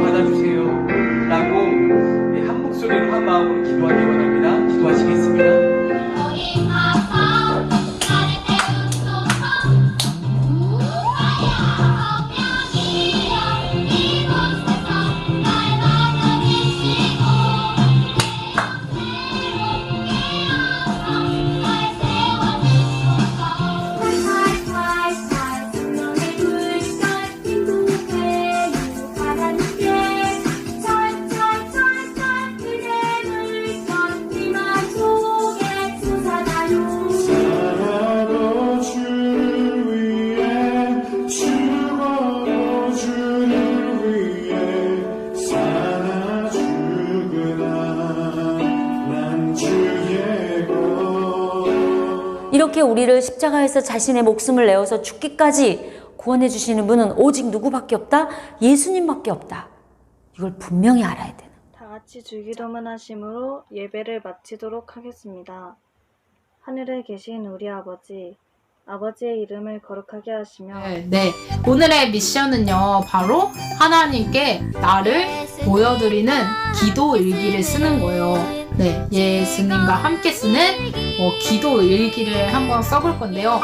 받아주세요. 라고 예, 한 목소리로 한 마음으로 기도하기 원합니다. 이렇게 우리를 십자가에서 자신의 목숨을 내어서 죽기까지 구원해 주시는 분은 오직 누구밖에 없다? 예수님밖에 없다. 이걸 분명히 알아야 되는. 다 같이 주기도문 하심으로 예배를 마치도록 하겠습니다. 하늘에 계신 우리 아버지, 아버지의 이름을 거룩하게 하시며 네, 네. 오늘의 미션은요, 바로 하나님께 나를 보여드리는 기도 일기를 쓰는 거예요. 네, 예수님과 함께 쓰는 어, 기도 일기를 한번 써볼 건데요.